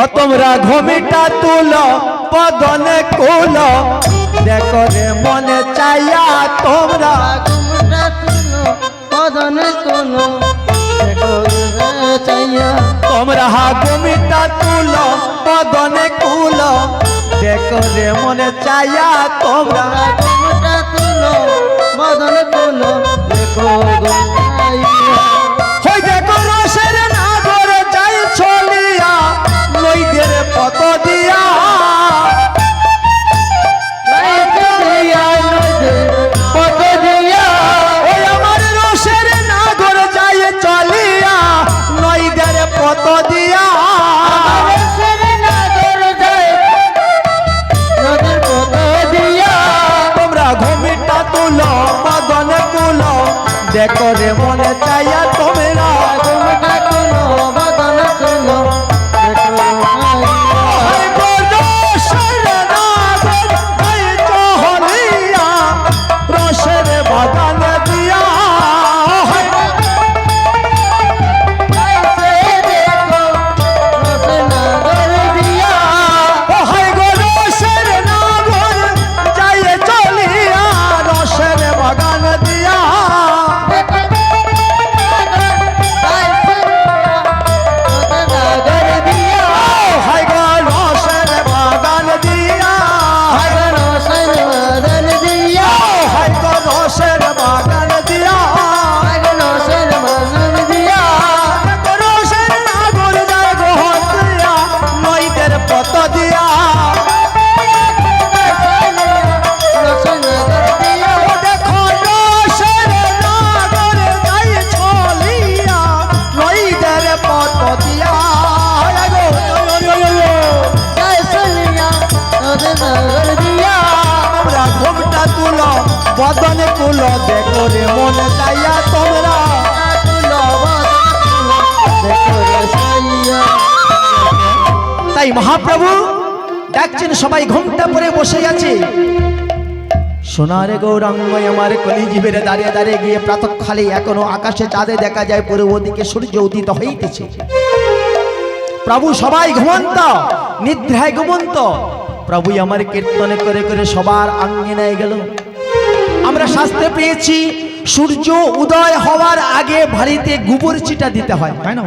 ও তোমরা ঘুমিটা তুল পদনে কুল। দেখো রে মনে চাইয়া তোমরা। ঘুমটা তুলো বদন চাইয়া তোমরা ঘুমিটা তুল পদনে কুল। দেখো রে মনে চাইয়া তোমরা ঘুমটা তুলো দেখো রে মনে চাইয়া তোমরা তুলো, বদনে কুলো দেখো রে মন চাইয়া তোমরা। তাই মহাপ্রভু ডাকছেন সবাই ঘুমটা পরে বসে আছে সোনারে গৌরাঙ্গ আমার কলিজীবের দাঁড়িয়ে দাঁড়িয়ে গিয়ে প্রাতঃকালে এখনও আকাশে চাঁদে দেখা যায়, পূর্ব সূর্য উদিত হইতেছে। প্রভু সবাই ঘুমন্ত, নিদ্রায় ঘুমন্ত। প্রভু আমার কীর্তনে করে করে সবার আঙ্গিনায় গেল। আমরা শাস্ত্রে পেয়েছি, সূর্য উদয় হওয়ার আগে বাড়িতে গোবর চিটা দিতে হয়, তাই না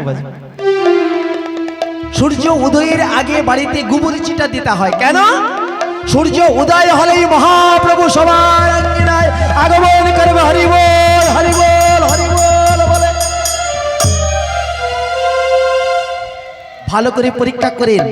সূর্য উদয়ের আগে বাড়িতে গোবর চিটা দিতে হয়, কেন? সূর্য উদয় হলেই মহাপ্রভু সবার আঙ্গিনায় আগমন করবে হরিবল হরিবল হরিবল বলে। ভালো করে পরীক্ষা করেন।